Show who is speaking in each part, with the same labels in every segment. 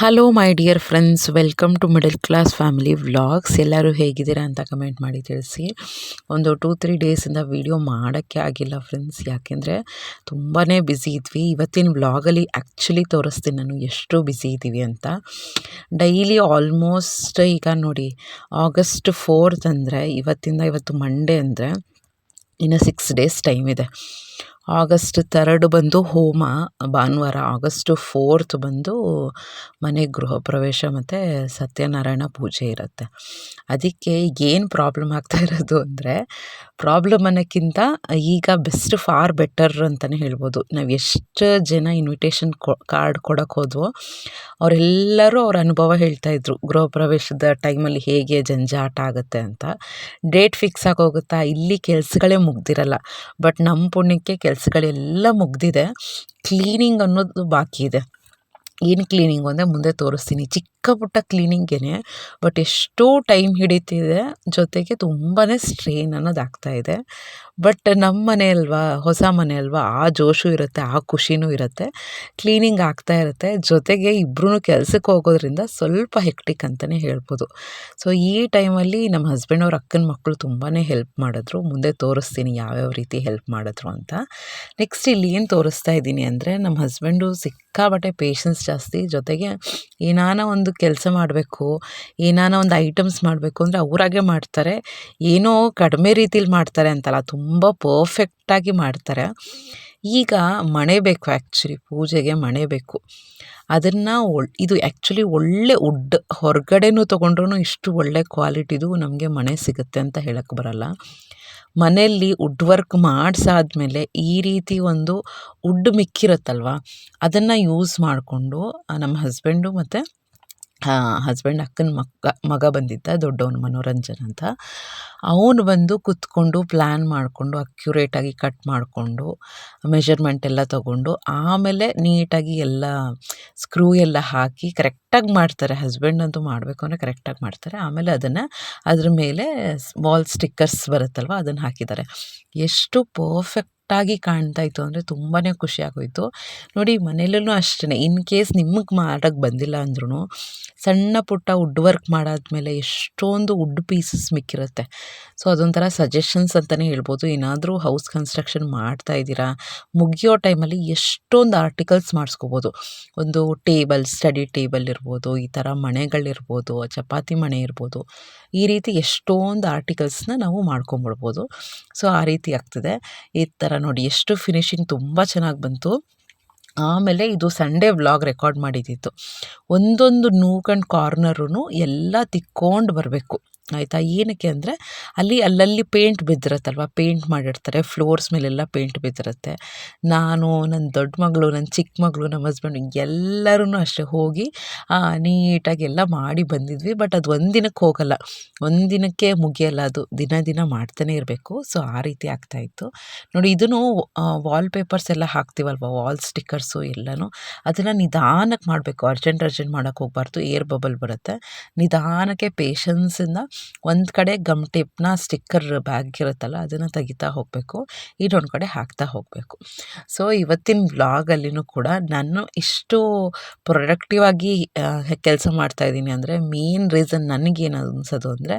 Speaker 1: Hello my dear friends welcome to middle class family vlogs ಎಲ್ಲರೂ ಹೇಗಿದ್ದೀರಾ ಅಂತ comment ಮಾಡಿ ತಿಳಿಸಿ. ಒಂದು ಟೂ ತ್ರೀ ಡೇಸಿಂದ ವೀಡಿಯೋ ಮಾಡೋಕ್ಕೆ ಆಗಿಲ್ಲ ಫ್ರೆಂಡ್ಸ್ ಯಾಕೆಂದರೆ ತುಂಬಾ ಬ್ಯುಸಿ ಇದ್ವಿ. ಇವತ್ತಿನ ವ್ಲಾಗಲ್ಲಿ ಆ್ಯಕ್ಚುಲಿ ತೋರಿಸ್ತೀನಿ ನಾನು ಎಷ್ಟು ಬ್ಯುಸಿ ಇದ್ದೀವಿ ಅಂತ. ಡೈಲಿ ಆಲ್ಮೋಸ್ಟ್ ಈಗ ನೋಡಿ ಆಗಸ್ಟ್ ಫೋರ್ತ್ ಅಂದರೆ, ಇವತ್ತಿಂದ ಇವತ್ತು ಮಂಡೇ ಅಂದರೆ, ಇನ್ನು ಸಿಕ್ಸ್ ಡೇಸ್ ಟೈಮ್ ಇದೆ. ಆಗಸ್ಟ್ ತರ್ಡ್ ಬಂದು ಹೋಮ, ಭಾನುವಾರ ಆಗಸ್ಟ್ ಫೋರ್ತ್ ಬಂದು ಮನೆ ಗೃಹ ಪ್ರವೇಶ ಮತ್ತು ಸತ್ಯನಾರಾಯಣ ಪೂಜೆ ಇರುತ್ತೆ. ಅದಕ್ಕೆ ಏನು ಪ್ರಾಬ್ಲಮ್ ಆಗ್ತಾ ಇರೋದು ಅಂದರೆ ಪ್ರಾಬ್ಲಮ್ ಅನ್ನೋಕ್ಕಿಂತ ಈಗ ಬೆಸ್ಟ್ ಫಾರ್ ಬೆಟರ್ ಅಂತಲೇ ಹೇಳ್ಬೋದು. ನಾವು ಎಷ್ಟು ಜನ ಇನ್ವಿಟೇಷನ್ ಕೊ ಕಾರ್ಡ್ ಕೊಡೋಕೆ ಹೋದ್ವೋ, ಅವರೆಲ್ಲರೂ ಅವ್ರ ಅನುಭವ ಹೇಳ್ತಾಯಿದ್ರು ಗೃಹ ಪ್ರವೇಶದ ಟೈಮಲ್ಲಿ ಹೇಗೆ ಜಂಜಾಟ ಆಗುತ್ತೆ ಅಂತ. ಡೇಟ್ ಫಿಕ್ಸ್ ಆಗೋಗುತ್ತಾ? ಇಲ್ಲಿ ಕೆಲಸಗಳೇ ಮುಗ್ದಿರಲ್ಲ. ಬಟ್ ನಮ್ಮ ಪುಣ್ಯಕ್ಕೆ ಕೆಲಸಗಳೆಲ್ಲ ಮುಗ್ದಿದೆ. ಕ್ಲೀನಿಂಗ್ ಅನ್ನೋದು ಬಾಕಿ ಇದೆ. ಏನು ಕ್ಲೀನಿಂಗು ಅಂದರೆ ಮುಂದೆ ತೋರಿಸ್ತೀನಿ. ಚಿಕ್ಕ ಪುಟ್ಟ ಕ್ಲೀನಿಂಗೇ ಬಟ್ ಎಷ್ಟೋ ಟೈಮ್ ಹಿಡಿತಿದೆ. ಜೊತೆಗೆ ತುಂಬಾ ಸ್ಟ್ರೈನ್ ಅನ್ನೋದು ಆಗ್ತಾಯಿದೆ ಬಟ್ ನಮ್ಮ ಮನೆ ಅಲ್ವಾ, ಹೊಸ ಮನೆ ಅಲ್ವಾ, ಆ ಜೋಶು ಇರುತ್ತೆ, ಆ ಖುಷಿನೂ ಇರುತ್ತೆ. ಕ್ಲೀನಿಂಗ್ ಆಗ್ತಾ ಇರುತ್ತೆ. ಜೊತೆಗೆ ಇಬ್ಬರೂ ಕೆಲ್ಸಕ್ಕೆ ಹೋಗೋದ್ರಿಂದ ಸ್ವಲ್ಪ ಹೆಕ್ಟಿಕ್ ಅಂತಲೇ ಹೇಳ್ಬೋದು. ಸೊ ಈ ಟೈಮಲ್ಲಿ ನಮ್ಮ ಹಸ್ಬೆಂಡ್ ಅವ್ರ ಅಕ್ಕನ ಮಕ್ಕಳು ತುಂಬಾ ಹೆಲ್ಪ್ ಮಾಡಿದ್ರು. ಮುಂದೆ ತೋರಿಸ್ತೀನಿ ಯಾವ್ಯಾವ ರೀತಿ ಹೆಲ್ಪ್ ಮಾಡಿದ್ರು ಅಂತ. ನೆಕ್ಸ್ಟ್ ಇಲ್ಲಿ ಏನು ತೋರಿಸ್ತಾ ಇದ್ದೀನಿ ಅಂದರೆ ನಮ್ಮ ಹಸ್ಬೆಂಡು ಸಿಕ್ಕಾಬಟ್ಟೆ ಪೇಷನ್ಸ್ ಜಾಸ್ತಿ. ಜೊತೆಗೆ ಏನಾನ ಒಂದು ಕೆಲಸ ಮಾಡಬೇಕು, ಏನಾನ ಒಂದು ಐಟಮ್ಸ್ ಮಾಡಬೇಕು ಅಂದರೆ ಅವರಾಗೆ ಮಾಡ್ತಾರೆ. ಏನೋ ಕಡಿಮೆ ರೀತಿಲಿ ಮಾಡ್ತಾರೆ ಅಂತಲ್ಲ, ತುಂಬ ಪರ್ಫೆಕ್ಟಾಗಿ ಮಾಡ್ತಾರೆ. ಈಗ ಮಣೆ ಬೇಕು ಆ್ಯಕ್ಚುಲಿ ಪೂಜೆಗೆ ಮಣೆ ಬೇಕು. ಅದನ್ನು ಒಳ್, ಇದು ಆ್ಯಕ್ಚುಲಿ ಒಳ್ಳೆ ವುಡ್ ಹೊರಗಡೆನೂ ತೊಗೊಂಡ್ರೂ ಇಷ್ಟು ಒಳ್ಳೆ ಕ್ವಾಲಿಟಿದು ನಮಗೆ ಮಣೆ ಸಿಗುತ್ತೆ ಅಂತ ಹೇಳಕ್ಕೆ ಬರಲ್ಲ. ಮನೆಯಲ್ಲಿ ವುಡ್ ವರ್ಕ್ ಮಾಡಿಸಾದ್ಮೇಲೆ ಈ ರೀತಿ ಒಂದು ವುಡ್ ಮಿಕ್ಕಿರುತ್ತಲ್ವ, ಅದನ್ನು ಯೂಸ್ ಮಾಡಿಕೊಂಡು ನಮ್ಮ ಹಸ್ಬೆಂಡು ಮತ್ತು ಹಸ್ಬೆಂಡ್ ಅಕ್ಕನ ಮಕ್ಕ, ಮಗ ಬಂದಿದ್ದ, ದೊಡ್ಡವನು ಮನೋರಂಜನ್ ಅಂತ. ಅವನು ಬಂದು ಕೂತ್ಕೊಂಡು ಪ್ಲ್ಯಾನ್ ಮಾಡಿಕೊಂಡು ಅಕ್ಯುರೇಟಾಗಿ ಕಟ್ ಮಾಡಿಕೊಂಡು ಮೆಷರ್ಮೆಂಟ್ ಎಲ್ಲ ತೊಗೊಂಡು, ಆಮೇಲೆ ನೀಟಾಗಿ ಎಲ್ಲ ಸ್ಕ್ರೂ ಎಲ್ಲ ಹಾಕಿ ಕರೆಕ್ಟಾಗಿ ಮಾಡ್ತಾರೆ. ಹಸ್ಬೆಂಡ್ ಅಂತೂ ಮಾಡಬೇಕು ಅಂದರೆ ಕರೆಕ್ಟಾಗಿ ಮಾಡ್ತಾರೆ. ಆಮೇಲೆ ಅದನ್ನು ಅದ್ರ ಮೇಲೆ ವಾಲ್ ಸ್ಟಿಕ್ಕರ್ಸ್ ಬರುತ್ತಲ್ವ, ಅದನ್ನು ಹಾಕಿದ್ದಾರೆ. ಎಷ್ಟು ಪರ್ಫೆಕ್ಟ್ ಕರೆಕ್ಟಾಗಿ ಕಾಣ್ತಾ ಇತ್ತು ಅಂದರೆ ತುಂಬಾ ಖುಷಿ ಆಗೋಯಿತು. ನೋಡಿ ಮನೆಯಲ್ಲೂ ಅಷ್ಟೇ ಇನ್ ಕೇಸ್ ನಿಮಗೆ ಮಾಡೋಕ್ಕೆ ಬಂದಿಲ್ಲ ಅಂದ್ರೂ ಸಣ್ಣ ಪುಟ್ಟ ವುಡ್ ವರ್ಕ್ ಮಾಡಾದ್ಮೇಲೆ ಎಷ್ಟೊಂದು ವುಡ್ ಪೀಸಸ್ ಮಿಕ್ಕಿರುತ್ತೆ. ಸೊ ಅದೊಂಥರ ಸಜೆಷನ್ಸ್ ಅಂತಲೇ ಹೇಳ್ಬೋದು. ಏನಾದರೂ ಹೌಸ್ ಕನ್ಸ್ಟ್ರಕ್ಷನ್ ಮಾಡ್ತಾ ಇದ್ದೀರಾ, ಮುಗಿಯೋ ಟೈಮಲ್ಲಿ ಎಷ್ಟೊಂದು ಆರ್ಟಿಕಲ್ಸ್ ಮಾಡಿಸ್ಕೋಬೋದು. ಒಂದು ಟೇಬಲ್ ಸ್ಟಡಿ ಟೇಬಲ್ ಇರ್ಬೋದು, ಈ ಥರ ಮಣೆಗಳಿರ್ಬೋದು ಚಪಾತಿ ಮಣೆ ಇರ್ಬೋದು. ಈ ರೀತಿ ಎಷ್ಟೊಂದು ಆರ್ಟಿಕಲ್ಸ್ನ ನಾವು ಮಾಡ್ಕೊಂಬಿಡ್ಬೋದು. ಸೊ ಆ ರೀತಿ ಆಗ್ತದೆ. ಈ ಥರ ನೋಡಿ, ಎಷ್ಟು ಫಿನಿಶಿಂಗ್ ತುಂಬ ಚೆನ್ನಾಗಿ ಬಂತು. ಆಮೇಲೆ ಇದು ಸಂಡೇ ವ್ಲಾಗ್ ರೆಕಾರ್ಡ್ ಮಾಡಿದ್ದಿತ್ತು. ಒಂದೊಂದು ನೂಕ್ ಆ್ಯಂಡ್ ಕಾರ್ನರೂ ಎಲ್ಲ ತಿಕ್ಕೊಂಡು ಬರಬೇಕು. ಆಯಿತಾ? ಏನಕ್ಕೆ ಅಂದರೆ ಅಲ್ಲಿ, ಅಲ್ಲಲ್ಲಿ ಪೇಂಟ್ ಬಿದ್ದಿರತ್ತಲ್ವ? ಪೇಂಟ್ ಮಾಡಿರ್ತಾರೆ. ಫ್ಲೋರ್ಸ್ ಮೇಲೆಲ್ಲ ಪೇಂಟ್ ಬಿದ್ದಿರುತ್ತೆ. ನಾನು ನನ್ನ ದೊಡ್ಡ ಮಗಳು ನನ್ನ ಚಿಕ್ಕ ಮಗಳು ನಮ್ಮ ಹಸ್ಬೆಂಡ್ ಎಲ್ಲರೂ ಅಷ್ಟೇ ಹೋಗಿ ನೀಟಾಗಿ ಎಲ್ಲ ಮಾಡಿ ಬಂದಿದ್ವಿ. ಬಟ್ ಅದು ಒಂದಿನಕ್ಕೆ ಹೋಗಲ್ಲ. ಒಂದಿನಕ್ಕೆ ಮುಗಿಯಲ್ಲ ಅದು. ದಿನ ದಿನ ಮಾಡ್ತಾನೆ ಇರಬೇಕು. ಸೊ ಆ ರೀತಿ ಆಗ್ತಾಯಿತ್ತು ನೋಡಿ, ಇದನ್ನು ವಾಲ್ ಪೇಪರ್ಸ್ ಎಲ್ಲ ಹಾಕ್ತೀವಲ್ವ? ವಾಲ್ ಸ್ಟಿಕ್ಕರ್ಸು ಎಲ್ಲನೂ. ಅದನ್ನು ನಿಧಾನಕ್ಕೆ ಮಾಡಬೇಕು. ಅರ್ಜೆಂಟ್ ಅರ್ಜೆಂಟ್ ಮಾಡೋಕ್ಕೆ ಹೋಗಬಾರ್ದು. ಏರ್ ಬಬಲ್ ಬರುತ್ತೆ. ನಿಧಾನಕ್ಕೆ ಪೇಷನ್ಸಿಂದ ಒಂದು ಕಡೆ ಗಮ್ ಟೇಪ್ನ ಸ್ಟಿಕ್ಕರ್ ಬ್ಯಾಗ್ ಇರುತ್ತಲ್ಲ, ಅದನ್ನು ತೆಗಿತಾ ಹೋಗಬೇಕು. ಇನ್ನೊಂದು ಕಡೆ ಹಾಕ್ತಾ ಹೋಗಬೇಕು. ಸೊ ಇವತ್ತಿನ ವ್ಲಾಗಲ್ಲಿನೂ ಕೂಡ ನಾನು ಇಷ್ಟು ಪ್ರೊಡಕ್ಟಿವ್ ಆಗಿ ಕೆಲಸ ಮಾಡ್ತಾಯಿದ್ದೀನಿ ಅಂದರೆ ಮೇನ್ ರೀಸನ್ ನನಗೇನು ಅನ್ಸೋದು ಅಂದರೆ,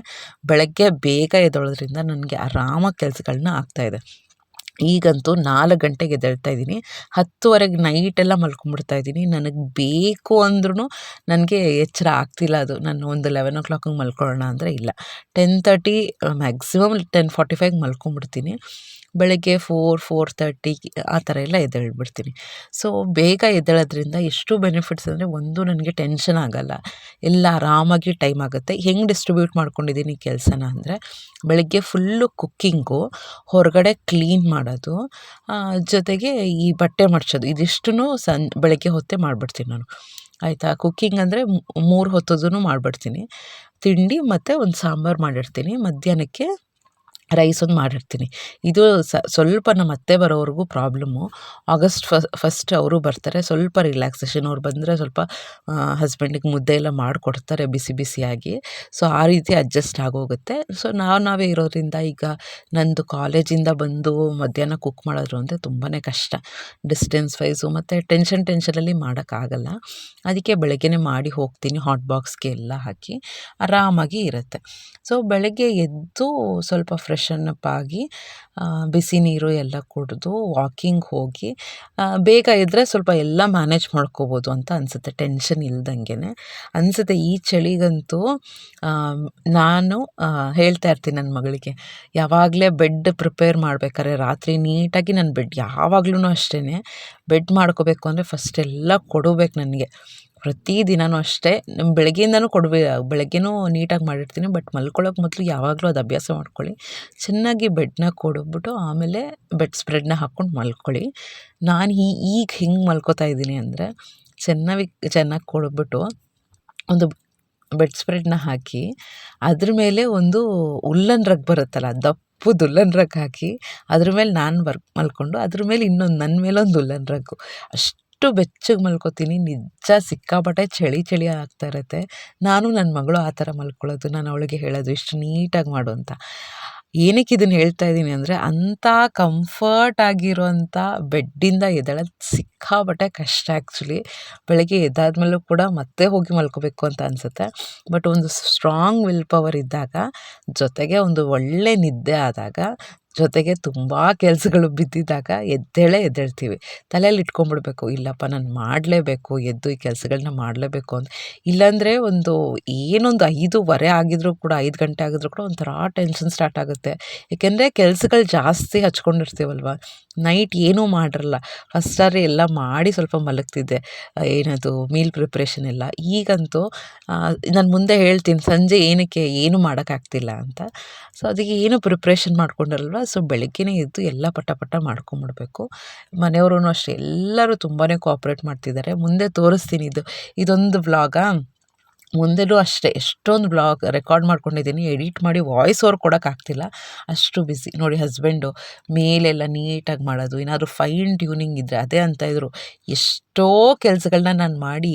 Speaker 1: ಬೆಳಗ್ಗೆ ಬೇಗ ಎದ್ದೊಳೋದ್ರಿಂದ ನನಗೆ ಆರಾಮಾಗಿ ಕೆಲಸಗಳನ್ನ ಆಗ್ತಾಯಿದೆ ಈಗಂತೂ ನಾಲ್ಕು ಗಂಟೆಗೆ ಎದ್ದೇಳ್ತಾ ಇದ್ದೀನಿ. ಹತ್ತುವರೆಗೆ ನೈಟೆಲ್ಲ ಮಲ್ಕೊಂಬಿಡ್ತಾ ಇದ್ದೀನಿ. ನನಗೆ ಬೇಕು ಅಂದ್ರೂ ನನಗೆ ಎಚ್ಚರ ಆಗ್ತಿಲ್ಲ ಅದು. ನಾನು ಒಂದು ಲೆವೆನ್ ಓ ಕ್ಲಾಕಿಗೆ ಮಲ್ಕೊಳ್ಳೋಣ ಅಂದರೆ ಇಲ್ಲ. Ten thirty maximum ten forty ಫೈವ್ಗೆ ಮಲ್ಕೊಂಬಿಡ್ತೀನಿ ಬೆಳಗ್ಗೆ ಫೋರ್ ಫೋರ್ ತರ್ಟಿ ಆ ಥರ ಎಲ್ಲ ಎದ್ದೇಳ್ಬಿಡ್ತೀನಿ. ಸೊ ಬೇಗ ಎದ್ದೇಳೋದ್ರಿಂದ ಎಷ್ಟು ಬೆನಿಫಿಟ್ಸ್ ಅಂದರೆ ಒಂದು ನನಗೆ ಟೆನ್ಷನ್ ಆಗಲ್ಲ. ಎಲ್ಲ ಆರಾಮಾಗಿ ಟೈಮ್ ಆಗುತ್ತೆ. ಹೆಂಗೆ ಡಿಸ್ಟ್ರಿಬ್ಯೂಟ್ ಮಾಡ್ಕೊಂಡಿದ್ದೀನಿ ಕೆಲಸನ ಅಂದರೆ, ಬೆಳಗ್ಗೆ ಫುಲ್ಲು ಕುಕ್ಕಿಂಗು ಹೊರಗಡೆ ಕ್ಲೀನ್ ಮಾಡೋದು ಜೊತೆಗೆ ಈ ಬಟ್ಟೆ ಮಡ್ಚೋದು. ಇದಿಷ್ಟು ಸನ್, ಬೆಳಗ್ಗೆ ಹೊತ್ತೇ ಮಾಡಿಬಿಡ್ತೀನಿ ನಾನು. ಆಯಿತಾ? ಕುಕ್ಕಿಂಗ್ ಅಂದರೆ ಮೂರು ಹೊತ್ತದೂ ಮಾಡಿಬಿಡ್ತೀನಿ. ತಿಂಡಿ ಮತ್ತು ಒಂದು ಸಾಂಬಾರು ಮಾಡಿರ್ತೀನಿ. ಮಧ್ಯಾಹ್ನಕ್ಕೆ ರೈಸ್ ಮಾಡಿರ್ತೀನಿ. ಇದು ಸ್ವಲ್ಪ ನಮ್ಮ ಅತ್ತೆ ಬರೋವರೆಗೂ ಪ್ರಾಬ್ಲಮ್ಮು ಆಗಸ್ಟ್ ಫಸ್ಟ್ ಅವರು ಬರ್ತಾರೆ, ಸ್ವಲ್ಪ ರಿಲ್ಯಾಕ್ಸೇಷನ್ ಅವ್ರು ಬಂದರೆ ಸ್ವಲ್ಪ ಹಸ್ಬೆಂಡಿಗೆ ಮುದ್ದೆ ಎಲ್ಲ ಮಾಡಿಕೊಡ್ತಾರೆ ಬಿಸಿ ಬಿಸಿಯಾಗಿ. ಸೊ ಆ ರೀತಿ ಅಡ್ಜಸ್ಟ್ ಆಗೋಗುತ್ತೆ. ಸೊ ನಾವು, ನಾವೇ ಇರೋದ್ರಿಂದ ಈಗ ನಂದು ಕಾಲೇಜಿಂದ ಬಂದು ಮಧ್ಯಾಹ್ನ ಕುಕ್ ಮಾಡೋದು ಅಂದರೆ ತುಂಬಾ ಕಷ್ಟ. ಡಿಸ್ಟೆನ್ಸ್ ವೈಸು ಮತ್ತು ಟೆನ್ಷನ್ ಟೆನ್ಷನಲ್ಲಿ ಮಾಡೋಕ್ಕಾಗಲ್ಲ ಅದಕ್ಕೆ ಬೆಳಗ್ಗೆನೇ ಮಾಡಿ ಹೋಗ್ತೀನಿ ಹಾಟ್ ಬಾಕ್ಸ್ಗೆ ಎಲ್ಲ ಹಾಕಿ ಆರಾಮಾಗಿ ಇರುತ್ತೆ. ಸೊ ಬೆಳಗ್ಗೆ ಎದ್ದು ಸ್ವಲ್ಪ ಫ್ರೆಶನ್ ಅಪ್ ಆಗಿ ಬಿಸಿ ನೀರು ಎಲ್ಲ ಕುಡಿದು ವಾಕಿಂಗ್ ಹೋಗಿ ಬೇಗ ಇದ್ದರೆ ಸ್ವಲ್ಪ ಎಲ್ಲ ಮ್ಯಾನೇಜ್ ಮಾಡ್ಕೋಬೋದು ಅಂತ ಅನಿಸುತ್ತೆ, ಟೆನ್ಷನ್ ಇಲ್ದಂಗೆ ಅನಿಸುತ್ತೆ ಈ ಚಳಿಗಂತೂ ನಾನು ಹೇಳ್ತಾ ಇರ್ತೀನಿ ನನ್ನ ಮಗಳಿಗೆ, ಯಾವಾಗಲೇ ಬೆಡ್ ಪ್ರಿಪೇರ್ ಮಾಡ್ಬೇಕಾದ್ರೆ ರಾತ್ರಿ ನೀಟಾಗಿ ನನ್ನ ಬೆಡ್ ಯಾವಾಗ್ಲೂ ಅಷ್ಟೇ ಬೆಡ್ ಮಾಡ್ಕೋಬೇಕು ಅಂದರೆ ಫಸ್ಟ್ ಎಲ್ಲ ಕೊಡಬೇಕು ನನಗೆ. ಪ್ರತಿ ದಿನವೂ ಅಷ್ಟೇ. ಬೆಳಗ್ಗೆಯಿಂದನೂ ಕೊಡ್ಬೇ ಬೆಳಗ್ಗೆನೂ ನೀಟಾಗಿ ಮಾಡಿರ್ತೀನಿ. ಬಟ್ ಮಲ್ಕೊಳ್ಳೋಕೆ ಮೊದಲು ಯಾವಾಗಲೂ ಅದು ಅಭ್ಯಾಸ ಮಾಡ್ಕೊಳ್ಳಿ. ಚೆನ್ನಾಗಿ ಬೆಡ್ನ ಕೊಡ್ಬಿಟ್ಟು ಆಮೇಲೆ ಬೆಡ್ ಸ್ಪ್ರೆಡ್ನ ಹಾಕ್ಕೊಂಡು ಮಲ್ಕೊಳ್ಳಿ. ನಾನು ಈ, ಈಗ ಹಿಂಗೆ ಮಲ್ಕೋತಾ ಇದ್ದೀನಿ ಅಂದರೆ ಚೆನ್ನಾಗಿ ಚೆನ್ನಾಗಿ ಕೊಡ್ಬಿಟ್ಟು ಒಂದು ಬೆಡ್ ಸ್ಪ್ರೆಡ್ನ ಹಾಕಿ, ಅದ್ರ ಮೇಲೆ ಒಂದು ಉಲ್ಲನ್ ರಗ್ ಬರುತ್ತಲ್ಲ, ದಪ್ಪದ ಉಲ್ಲನ್ ರಗ್ ಹಾಕಿ, ಅದ್ರ ಮೇಲೆ ನಾನು ಬರ್ ಮಲ್ಕೊಂಡು, ಅದ್ರ ಮೇಲೆ ಇನ್ನೊಂದು ನನ್ನ ಮೇಲೆ ಒಂದು ಉಲ್ಲನ್ ರಗ್ಗು ಅಷ್ಟು ಅಷ್ಟು ಬೆಚ್ಚಗೆ ಮಲ್ಕೋತೀನಿ. ನಿಜ ಸಿಕ್ಕಾಪಟ್ಟೆ ಚಳಿ ಚಳಿ ಆಗ್ತಾ ಇರುತ್ತೆ. ನಾನು ನನ್ನ ಮಗಳು ಆ ಥರ ಮಲ್ಕೊಳ್ಳೋದು, ನಾನು ಅವಳಿಗೆ ಹೇಳೋದು ಇಷ್ಟು ನೀಟಾಗಿ ಮಾಡು ಅಂತ. ಏನಕ್ಕೆ ಇದನ್ನು ಹೇಳ್ತಾ ಇದ್ದೀನಿ ಅಂದರೆ ಅಂಥ ಕಂಫರ್ಟ್ ಆಗಿರೋಂಥ ಬೆಡ್ಡಿಂದ ಎದ್ದೇಳೋದು ಸಿಕ್ಕಾಪಟ್ಟೆ ಕಷ್ಟ ಆ್ಯಕ್ಚುಲಿ ಬೆಳಗ್ಗೆ ಎದ್ದಾದ್ಮೇಲೂ ಕೂಡ ಮತ್ತೆ ಹೋಗಿ ಮಲ್ಕೋಬೇಕು ಅಂತ ಅನಿಸುತ್ತೆ. ಬಟ್ ಒಂದು ಸ್ಟ್ರಾಂಗ್ ವಿಲ್ ಪವರ್ ಇದ್ದಾಗ, ಜೊತೆಗೆ ಒಂದು ಒಳ್ಳೆ ನಿದ್ದೆ ಆದಾಗ ಜೊತೆಗೆ ತುಂಬ ಕೆಲಸಗಳು ಬಿದ್ದಿದ್ದಾಗ ಎದ್ದೇಳೆ ಎದ್ದೇಳ್ತೀವಿ. ತಲೆಯಲ್ಲಿ ಇಟ್ಕೊಂಡ್ಬಿಡ್ಬೇಕು, ಇಲ್ಲಪ್ಪ ನಾನು ಮಾಡಲೇಬೇಕು, ಎದ್ದು ಈ ಕೆಲಸಗಳನ್ನ ಮಾಡಲೇಬೇಕು ಅಂತ. ಇಲ್ಲಾಂದರೆ ಒಂದು ಏನೊಂದು ಐದೂವರೆ ಆಗಿದ್ರೂ ಕೂಡ, ಐದು ಗಂಟೆ ಆಗಿದ್ರೂ ಕೂಡ ಒಂಥರ ಟೆನ್ಷನ್ ಸ್ಟಾರ್ಟ್ ಆಗುತ್ತೆ. ಏಕೆಂದರೆ ಕೆಲಸಗಳು ಜಾಸ್ತಿ ಹಚ್ಕೊಂಡಿರ್ತೀವಲ್ವ? ನೈಟ್ ಏನೂ ಮಾಡಿರಲ್ಲ. ಫಸ್ಟ್ ಸಾರಿ ಎಲ್ಲ ಮಾಡಿ ಸ್ವಲ್ಪ ಮಲಗ್ತಿದ್ದೆ. ಏನದು, ಮೀಲ್ ಪ್ರಿಪ್ರೇಷನ್ ಎಲ್ಲ. ಈಗಂತೂ ನಾನು ಮುಂದೆ ಹೇಳ್ತೀನಿ, ಸಂಜೆ ಏನಕ್ಕೆ, ಏನು ಮಾಡೋಕ್ಕಾಗ್ತಿಲ್ಲ ಅಂತ. ಸೊ, ಅದಕ್ಕೆ ಏನು ಪ್ರಿಪ್ರೇಷನ್ ಮಾಡ್ಕೊಂಡಿರಲ್ವ? ಸೊ ಬೆಳಗ್ಗೆನೇ ಎದ್ದು ಎಲ್ಲ ಪಟ ಪಟ ಮಾಡ್ಕೊಂಬಿಡ್ಬೇಕು. ಮನೆಯವ್ರೂ ಅಷ್ಟೇ, ಎಲ್ಲರೂ ತುಂಬಾ ಕೋಆಪ್ರೇಟ್ ಮಾಡ್ತಿದ್ದಾರೆ. ಮುಂದೆ ತೋರಿಸ್ತೀನಿ ಇದು, ಇದೊಂದು ವ್ಲಾಗಾ? ಮುಂದೆನೂ ಅಷ್ಟೇ ಎಷ್ಟೊಂದು ಬ್ಲಾಗ್ ರೆಕಾರ್ಡ್ ಮಾಡ್ಕೊಂಡಿದ್ದೀನಿ, ಎಡಿಟ್ ಮಾಡಿ ವಾಯ್ಸ್ ಓವರ್ ಕೊಡೋಕ್ಕಾಗ್ತಿಲ್ಲ ಅಷ್ಟು ಬಿಸಿ. ನೋಡಿ ಹಸ್ಬೆಂಡು ಮೇಲೆಲ್ಲ ನೀಟಾಗಿ ಮಾಡೋದು, ಏನಾದರೂ ಫೈನ್ ಟ್ಯೂನಿಂಗ್ ಇದ್ದರೆ ಅದೇ ಅಂತ ಇದ್ದರು ಎಷ್ಟೋ ಕೆಲಸಗಳನ್ನ ನಾನು ಮಾಡಿ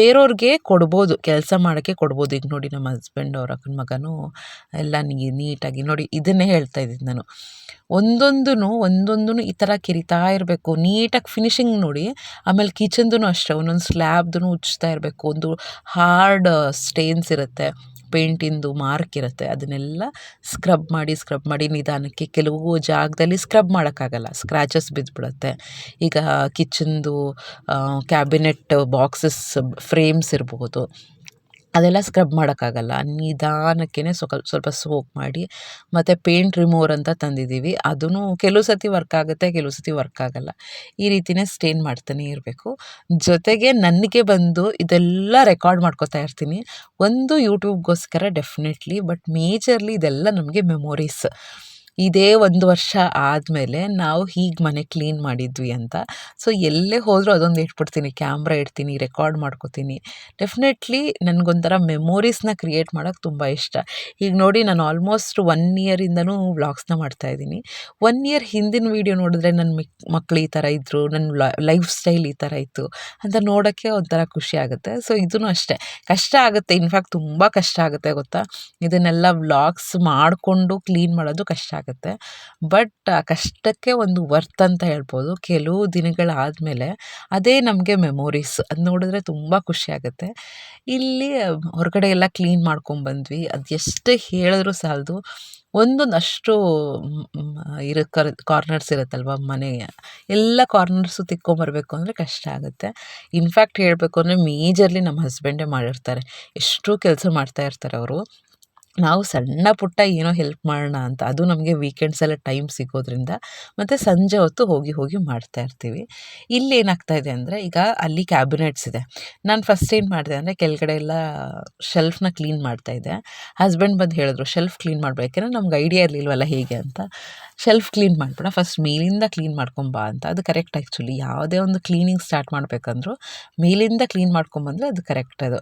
Speaker 1: ಬೇರೆಯವ್ರಿಗೆ ಕೊಡ್ಬೋದು, ಕೆಲಸ ಮಾಡೋಕ್ಕೆ ಕೊಡ್ಬೋದು. ಈಗ ನೋಡಿ ನಮ್ಮ ಹಸ್ಬೆಂಡ್ ಅವ್ರ ಅಕ್ಕನ ಮಗನೂ ಎಲ್ಲ ನೀಟಾಗಿ ನೋಡಿ ಇದನ್ನೇ ಹೇಳ್ತಾ ಇದ್ದೀನಿ ನಾನು. ಒಂದೊಂದೂ ಒಂದೊಂದೂ ಈ ಥರ ಕಿರಿತಾ ಇರಬೇಕು. ನೀಟಾಗಿ ಫಿನಿಶಿಂಗ್ ನೋಡಿ ಆಮೇಲೆ ಕಿಚನ್ದು ಅಷ್ಟೇ. ಒಂದೊಂದು ಸ್ಲ್ಯಾಬ್ದು ಉಚ್ಚ್ತಾ ಇರಬೇಕು. ಒಂದು ಹಾರ್ಡ್ ಸ್ಟೇನ್ಸ್ ಇರುತ್ತೆ ಪೇಂಟಿಂದು ಮಾರ್ಕ್ ಇರುತ್ತೆ, ಅದನ್ನೆಲ್ಲ ಸ್ಕ್ರಬ್ ಮಾಡಿ ಸ್ಕ್ರಬ್ ಮಾಡಿ ನಿಧಾನಕ್ಕೆ ಕೆಲವು ಜಾಗದಲ್ಲಿ ಸ್ಕ್ರಬ್ ಮಾಡೋಕ್ಕಾಗಲ್ಲ ಸ್ಕ್ರ್ಯಾಚಸ್ ಬಿದ್ದುಬಿಡುತ್ತೆ ಈಗ ಕಿಚನ್ದು ಕ್ಯಾಬಿನೆಟ್ ಬಾಕ್ಸಸ್ ಫ್ರೇಮ್ಸ್ ಇರ್ಬೋದು. ಅದೆಲ್ಲ ಸ್ಕ್ರಬ್ ಮಾಡೋಕ್ಕಾಗಲ್ಲ. ನಿಧಾನಕ್ಕೆ ಸ್ವಲ್ಪ ಸ್ವಲ್ಪ ಸೋಕ್ ಮಾಡಿ, ಮತ್ತು ಪೇಂಟ್ ರಿಮೂವರ್ ಅಂತ ತಂದಿದ್ದೀವಿ. ಅದೂ ಕೆಲವು ಸತಿ ವರ್ಕ್ ಆಗುತ್ತೆ, ಕೆಲವು ಸತಿ ವರ್ಕ್ ಆಗೋಲ್ಲ. ಈ ರೀತಿಯೇ ಸ್ಟೇನ್ ಮಾಡ್ತಾನೆ ಇರಬೇಕು. ಜೊತೆಗೆ ನನಗೆ ಬಂದು ಇದೆಲ್ಲ ರೆಕಾರ್ಡ್ ಮಾಡ್ಕೋತಾ ಇರ್ತೀನಿ. ಒಂದು ಯೂಟ್ಯೂಬ್ಗೋಸ್ಕರ ಡೆಫಿನೆಟ್ಲಿ ಬಟ್ ಮೇಜರ್ಲಿ ಇದೆಲ್ಲ ನಮಗೆ ಮೆಮೊರೀಸ್ ಇದೇ ಒಂದು ವರ್ಷ ಆದಮೇಲೆ ನಾವು ಹೀಗೆ ಮನೆ ಕ್ಲೀನ್ ಮಾಡಿದ್ವಿ ಅಂತ. ಸೊ, ಎಲ್ಲೇ ಹೋದರೂ ಅದೊಂದು ಇಟ್ಬಿಡ್ತೀನಿ, ಕ್ಯಾಮ್ರಾ ಇಡ್ತೀನಿ, ರೆಕಾರ್ಡ್ ಮಾಡ್ಕೋತೀನಿ. ಡೆಫಿನೆಟ್ಲಿ ನನಗೊಂಥರ ಮೆಮೊರೀಸ್ನ ಕ್ರಿಯೇಟ್ ಮಾಡೋಕ್ಕೆ ತುಂಬ ಇಷ್ಟ. ಈಗ ನೋಡಿ ನಾನು ಆಲ್ಮೋಸ್ಟ್ ಒನ್ ಇಯರಿಂದನೂ ವ್ಲಾಗ್ಸ್ನ ಮಾಡ್ತಾಯಿದ್ದೀನಿ ಒನ್ ಇಯರ್ ಹಿಂದಿನ ವೀಡಿಯೋ ನೋಡಿದ್ರೆ ನನ್ನ ಮಿಕ್, ಮಕ್ಳು ಈ ಥರ ಇದ್ದರು ನನ್ನ ಲೈಫ್ ಸ್ಟೈಲ್ ಈ ಥರ ಇತ್ತು ಅಂತ ನೋಡೋಕ್ಕೆ ಒಂಥರ ಖುಷಿ ಆಗುತ್ತೆ. ಸೊ ಇದೂ ಅಷ್ಟೇ. ಕಷ್ಟ ಆಗುತ್ತೆ, ಇನ್ಫ್ಯಾಕ್ಟ್ ತುಂಬ ಕಷ್ಟ ಆಗುತ್ತೆ ಗೊತ್ತಾ? ಇದನ್ನೆಲ್ಲ ವ್ಲಾಗ್ಸ್ ಮಾಡಿಕೊಂಡು ಕ್ಲೀನ್ ಮಾಡೋದು ಕಷ್ಟ ಆಗುತ್ತೆ. ಬಟ್, ಆ ಕಷ್ಟಕ್ಕೆ ಒಂದು ವರ್ತ್ ಅಂತ ಹೇಳ್ಬೋದು. ಕೆಲವು ದಿನಗಳಾದಮೇಲೆ ಅದೇ ನಮಗೆ ಮೆಮೊರೀಸ್. ಅದು ನೋಡಿದ್ರೆ ತುಂಬ ಖುಷಿ ಆಗುತ್ತೆ. ಇಲ್ಲಿ ಹೊರಗಡೆ ಎಲ್ಲ ಕ್ಲೀನ್ ಮಾಡ್ಕೊಂಡ್ಬಂದ್ವಿ ಅದು ಎಷ್ಟು ಹೇಳಿದ್ರು ಸಾಲದು. ಒಂದೊಂದು ಅಷ್ಟು ಇರೋ ಕರ್, ಕಾರ್ನರ್ಸ್ ಇರುತ್ತಲ್ವ ಮನೆಯ ಎಲ್ಲ ಕಾರ್ನರ್ಸು ತಿಕ್ಕೊಂಬರ್ಬೇಕು ಅಂದರೆ ಕಷ್ಟ ಆಗುತ್ತೆ. ಇನ್ಫ್ಯಾಕ್ಟ್ ಹೇಳಬೇಕು ಅಂದರೆ ಮೇಜರ್ಲಿ ನಮ್ಮ ಹಸ್ಬೆಂಡೇ ಮಾಡಿರ್ತಾರೆ. ಎಷ್ಟು ಕೆಲಸ ಮಾಡ್ತಾ ಇರ್ತಾರೆ ಅವರು. ನಾವು ಸಣ್ಣ ಪುಟ್ಟ ಏನೋ ಹೆಲ್ಪ್ ಮಾಡೋಣ ಅಂತ, ಅದು ನಮಗೆ ವೀಕೆಂಡ್ಸೆಲ್ಲ ಟೈಮ್ ಸಿಗೋದ್ರಿಂದ ಮತ್ತು ಸಂಜೆ ಹೊತ್ತು ಹೋಗಿ ಹೋಗಿ ಮಾಡ್ತಾ ಇರ್ತೀವಿ. ಇಲ್ಲಿ ಏನಾಗ್ತಾ ಇದೆ ಅಂದರೆ ಈಗ ಅಲ್ಲಿ ಕ್ಯಾಬಿನೆಟ್ಸ್ ಇದೆ. ನಾನು ಫಸ್ಟ್ ಏನು ಮಾಡಿದೆ ಅಂದರೆ ಕೆಳಗಡೆ ಎಲ್ಲ ಶೆಲ್ಫ್ನ ಕ್ಲೀನ್ ಮಾಡ್ತಾ ಇದ್ದೆ. ಹಸ್ಬೆಂಡ್ ಬಂದು ಹೇಳಿದ್ರು ಶೆಲ್ಫ್ ಕ್ಲೀನ್ ಮಾಡಬೇಕಂದ್ರೆ ನಮ್ಗೆ ಐಡಿಯಾ ಇರಲಿಲ್ವಲ್ಲ ಹೇಗೆ ಅಂತ. ಶೆಲ್ಫ್ ಕ್ಲೀನ್ ಮಾಡಿಬಿಡ ಫಸ್ಟ್ ಮೇಲಿಂದ ಕ್ಲೀನ್ ಮಾಡ್ಕೊಂಬಾ ಅಂತ. ಅದು ಕರೆಕ್ಟ್ ಆ್ಯಕ್ಚುಲಿ ಯಾವುದೇ ಒಂದು ಕ್ಲೀನಿಂಗ್ ಸ್ಟಾರ್ಟ್ ಮಾಡಬೇಕಂದ್ರೂ ಮೇಲಿಂದ ಕ್ಲೀನ್ ಮಾಡ್ಕೊಂಬಂದರೆ ಅದು ಕರೆಕ್ಟ್ ಅದು.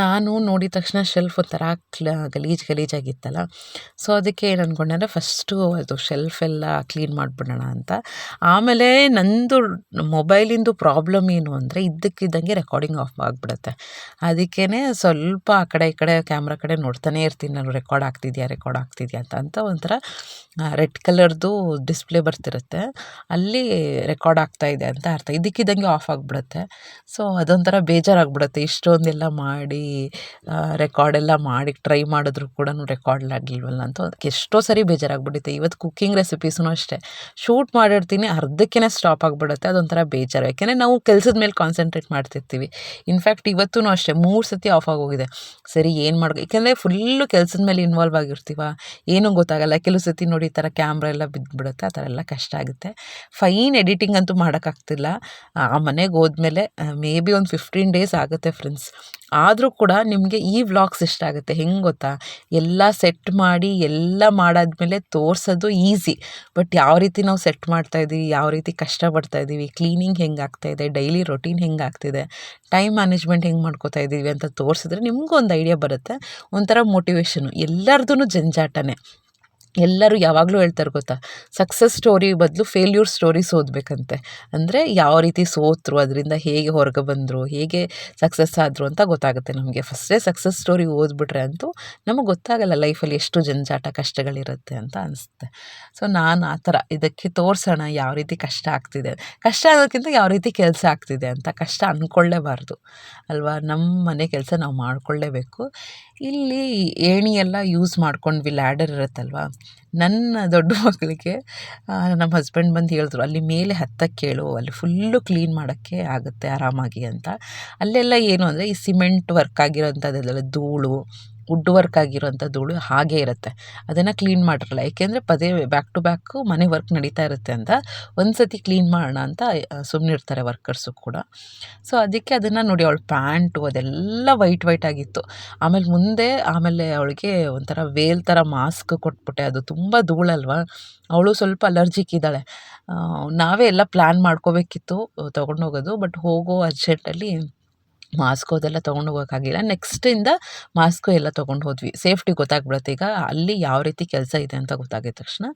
Speaker 1: ನಾನು ನೋಡಿದ ತಕ್ಷಣ ಶೆಲ್ಫ್ ಒಂಥರ ಕ್ಲ, ಗಲೀಜು ಗಲೀಜಾಗಿತ್ತಲ್ಲ. ಸೊ ಅದಕ್ಕೆ ಏನು ಅಂದ್ಕೊಂಡೆ ಅಂದರೆ ಫಸ್ಟು ಅದು ಶೆಲ್ಫ್ ಎಲ್ಲ ಕ್ಲೀನ್ ಮಾಡಿಬಿಡೋಣ ಅಂತ. ಆಮೇಲೆ ನಂದು ಮೊಬೈಲಿಂದು ಪ್ರಾಬ್ಲಮ್ ಏನು ಅಂದರೆ ಇದ್ದಕ್ಕಿದ್ದಂಗೆ ರೆಕಾರ್ಡಿಂಗ್ ಆಫ್ ಆಗಿಬಿಡುತ್ತೆ. ಅದಕ್ಕೇ ಸ್ವಲ್ಪ ಆ ಕಡೆ ಈ ಕಡೆ ಕ್ಯಾಮ್ರಾ ಕಡೆ ನೋಡ್ತಾನೆ ಇರ್ತೀನಿ ನಾನು ರೆಕಾರ್ಡ್ ಆಗ್ತಿದೆಯಾ ರೆಕಾರ್ಡ್ ಆಗ್ತಿದೆಯಾ ಅಂತ. ಅಂತ ಒಂಥರ ರೆಡ್ ಕಲರ್ದು ಡಿಸ್ಪ್ಲೇ ಬರ್ತಿರುತ್ತೆ. ಅಲ್ಲಿ ರೆಕಾರ್ಡ್ ಆಗ್ತಾ ಇದೆ ಅಂತ ಅರ್ಥ. ಇದ್ದಕ್ಕಿದ್ದಂಗೆ ಆಫ್ ಆಗಿಬಿಡುತ್ತೆ. ಸೊ ಅದೊಂಥರ ಬೇಜಾರಾಗ್ಬಿಡುತ್ತೆ. ಇಷ್ಟೊಂದೆಲ್ಲ ಮಾಡಿ ರೆಕಾರ್ಡ್ ಎಲ್ಲ ಮಾಡಿ ಟ್ರೈ ಮಾಡಿದ್ರು ಕೂಡ ರೆಕಾರ್ಡ್ ಆಗಿಲ್ವಲ್ಲ ಅಂತ. ಎಷ್ಟೋ ಸರಿ ಬೇಜಾರಾಗ್ಬಿಡುತ್ತೆ ಇವತ್ತು ಕುಕ್ಕಿಂಗ್ ರೆಸಿಪೀಸೂ ಅಷ್ಟೇ. ಶೂಟ್ ಮಾಡಿರ್ತೀನಿ ಅರ್ಧಕ್ಕೇ ಸ್ಟಾಪ್ ಆಗಿಬಿಡುತ್ತೆ. ಅದೊಂಥರ ಬೇಜಾರು. ಯಾಕೆಂದರೆ ನಾವು ಕೆಲಸದ ಮೇಲೆ ಕಾನ್ಸಂಟ್ರೇಟ್ ಮಾಡ್ತಿರ್ತೀವಿ. ಇನ್ಫ್ಯಾಕ್ಟ್ ಇವತ್ತೂ ಅಷ್ಟೇ. ಮೂರು ಸತಿ ಆಫ್ ಆಗೋಗಿದೆ ಸರಿ, ಏನು ಮಾಡ ಯಾಕೆಂದರೆ ಫುಲ್ಲು ಕೆಲಸದ ಮೇಲೆ ಇನ್ವಾಲ್ವ್ ಆಗಿರ್ತೀವ? ಏನೂ ಗೊತ್ತಾಗಲ್ಲ. ಕೆಲವು ಸತಿ ನೋಡಿ ಈ ಥರ ಕ್ಯಾಮ್ರಾ ಎಲ್ಲ ಬಿದ್ದುಬಿಡುತ್ತೆ ಆ ಥರ ಎಲ್ಲ ಕಷ್ಟ ಆಗುತ್ತೆ. ಫೈನ್ ಎಡಿಟಿಂಗ್ ಅಂತೂ ಮಾಡೋಕ್ಕಾಗ್ತಿಲ್ಲ. ಆ ಮನೆಗೆ ಹೋದ್ಮೇಲೆ ಮೇ ಬಿ ಒಂದು ಫಿಫ್ಟೀನ್ ಡೇಸ್ ಆಗುತ್ತೆ ಫ್ರೆಂಡ್ಸ್ ಆದರೂ ಕೂಡ ನಿಮಗೆ ಈ ವ್ಲಾಗ್ಸ್ ಇಷ್ಟ ಆಗುತ್ತೆ. ಹೆಂಗೆ ಗೊತ್ತಾ? ಎಲ್ಲ ಸೆಟ್ ಮಾಡಿ, ಎಲ್ಲ ಮಾಡಾದ್ಮೇಲೆ ತೋರಿಸೋದು ಈಸಿ ಬಟ್ ಯಾವ ರೀತಿ ನಾವು ಸೆಟ್ ಮಾಡ್ತಾ ಇದ್ದೀವಿ ಯಾವ ರೀತಿ ಕಷ್ಟಪಡ್ತಾ ಇದ್ದೀವಿ ಕ್ಲೀನಿಂಗ್ ಹೆಂಗೆ ಆಗ್ತಾಯಿದೆ ಡೈಲಿ ರೊಟೀನ್ ಹೆಂಗೆ ಆಗ್ತಿದೆ ಟೈಮ್ ಮ್ಯಾನೇಜ್ಮೆಂಟ್ ಹೆಂಗೆ ಮಾಡ್ಕೋತಾ ಇದ್ದೀವಿ ಅಂತ ತೋರಿಸಿದ್ರೆ ನಿಮಗೂ ಒಂದು ಐಡಿಯಾ ಬರುತ್ತೆ. ಒಂಥರ ಮೋಟಿವೇಶನು ಎಲ್ಲರದೂ ಜಂಜಾಟನೇ. ಎಲ್ಲರೂ ಯಾವಾಗಲೂ ಹೇಳ್ತಾರೆ ಗೊತ್ತಾ? ಸಕ್ಸಸ್ ಸ್ಟೋರಿ ಬದಲು ಫೇಲ್ಯೂರ್ ಸ್ಟೋರೀಸ್ ಓದಬೇಕಂತೆ. ಅಂದರೆ ಯಾವ ರೀತಿ ಸೋತರು, ಅದರಿಂದ ಹೇಗೆ ಹೊರಗೆ ಬಂದರು, ಹೇಗೆ ಸಕ್ಸಸ್ ಆದರು ಅಂತ ಗೊತ್ತಾಗುತ್ತೆ ನಮಗೆ. ಫಸ್ಟೇ ಸಕ್ಸಸ್ ಸ್ಟೋರಿ ಓದ್ಬಿಟ್ರೆ ಅಂತೂ ನಮಗೆ ಗೊತ್ತಾಗಲ್ಲ ಲೈಫಲ್ಲಿ ಎಷ್ಟು ಜಂಜಾಟ ಕಷ್ಟಗಳಿರುತ್ತೆ ಅಂತ ಅನಿಸುತ್ತೆ. ಸೊ ನಾನು ಆ ಥರ ಇದಕ್ಕೆ ತೋರಿಸೋಣ ಯಾವ ರೀತಿ ಕಷ್ಟ ಆಗ್ತಿದೆ. ಕಷ್ಟ ಆಗೋಕ್ಕಿಂತ ಯಾವ ರೀತಿ ಕೆಲಸ ಆಗ್ತಿದೆ ಅಂತ ಕಷ್ಟ ಅಂದ್ಕೊಳ್ಳೇಬಾರ್ದು ಅಲ್ವಾ? ನಮ್ಮ ಮನೆ ಕೆಲಸ ನಾವು ಮಾಡಿಕೊಳ್ಳೇಬೇಕು. ಇಲ್ಲಿ ಏಣಿ ಎಲ್ಲ ಯೂಸ್ ಮಾಡ್ಕೊಂಡ್ವಿ ಲ್ಯಾಡರ್ ಇರುತ್ತಲ್ವ? ನನ್ನ ದೊಡ್ಡ ಮಕ್ಕಳಿಗೆ ನಮ್ಮ ಹಸ್ಬೆಂಡ್ ಬಂದು ಹೇಳಿದ್ರು, ಅಲ್ಲಿ ಮೇಲೆ ಹತ್ತಕ್ಕೆ ಹೇಳು ಅಲ್ಲಿ ಫುಲ್ಲು ಕ್ಲೀನ್ ಮಾಡೋಕ್ಕೆ ಆಗುತ್ತೆ, ಆರಾಮಾಗಿ ಅಂತ. ಅಲ್ಲೆಲ್ಲ ಏನು ಅಂದರೆ ಈ ಸಿಮೆಂಟ್ ವರ್ಕ್ ಆಗಿರೋಂಥದ್ದೆಲ್ಲ ಧೂಳು ವುಡ್ ವರ್ಕ್ ಆಗಿರುವಂಥ ಧೂಳು ಹಾಗೇ ಇರುತ್ತೆ. ಅದನ್ನು ಕ್ಲೀನ್ ಮಾಡಿರಲ್ಲ. ಏಕೆಂದರೆ ಪದೇ ಬ್ಯಾಕ್ ಟು ಬ್ಯಾಕು ಮನೆ ವರ್ಕ್ ನಡೀತಾ ಇರುತ್ತೆ ಅಂತ ಒಂದು ಸತಿ ಕ್ಲೀನ್ ಮಾಡೋಣ ಅಂತ ಸುಮ್ಮನಿರ್ತಾರೆ ವರ್ಕರ್ಸು ಕೂಡ. ಸೊ ಅದಕ್ಕೆ ಅದನ್ನು ನೋಡಿ ಅವಳು ಪ್ಯಾಂಟು ಅದೆಲ್ಲ ವೈಟ್ ವೈಟ್ ಆಗಿತ್ತು. ಆಮೇಲೆ ಮುಂದೆ, ಆಮೇಲೆ ಅವಳಿಗೆ ಒಂಥರ ವೇಲ್ ಥರ ಮಾಸ್ಕ್ ಕೊಟ್ಬಿಟ್ಟೆ. ಅದು ತುಂಬ ಧೂಳಲ್ವ? ಅವಳು ಸ್ವಲ್ಪ ಅಲರ್ಜಿಕ್ ಇದ್ದಾಳೆ. ನಾವೇ ಎಲ್ಲ ಪ್ಲ್ಯಾನ್ ಮಾಡ್ಕೋಬೇಕಿತ್ತು ತೊಗೊಂಡೋಗೋದು ಬಟ್ ಹೋಗೋ ಅರ್ಜೆಂಟಲ್ಲಿ ಮಾಸ್ಕು ಅದೆಲ್ಲ ತೊಗೊಂಡು ಹೋಗೋಕ್ಕಾಗಿಲ್ಲ. ನೆಕ್ಸ್ಟಿಂದ ಮಾಸ್ಕೋ ಎಲ್ಲ ತೊಗೊಂಡು ಹೋದ್ವಿ. ಸೇಫ್ಟಿ ಗೊತ್ತಾಗ್ಬಿಡುತ್ತೆ. ಈಗ ಅಲ್ಲಿ ಯಾವ ರೀತಿ ಕೆಲಸ ಇದೆ ಅಂತ ಗೊತ್ತಾಗಿದ ತಕ್ಷಣ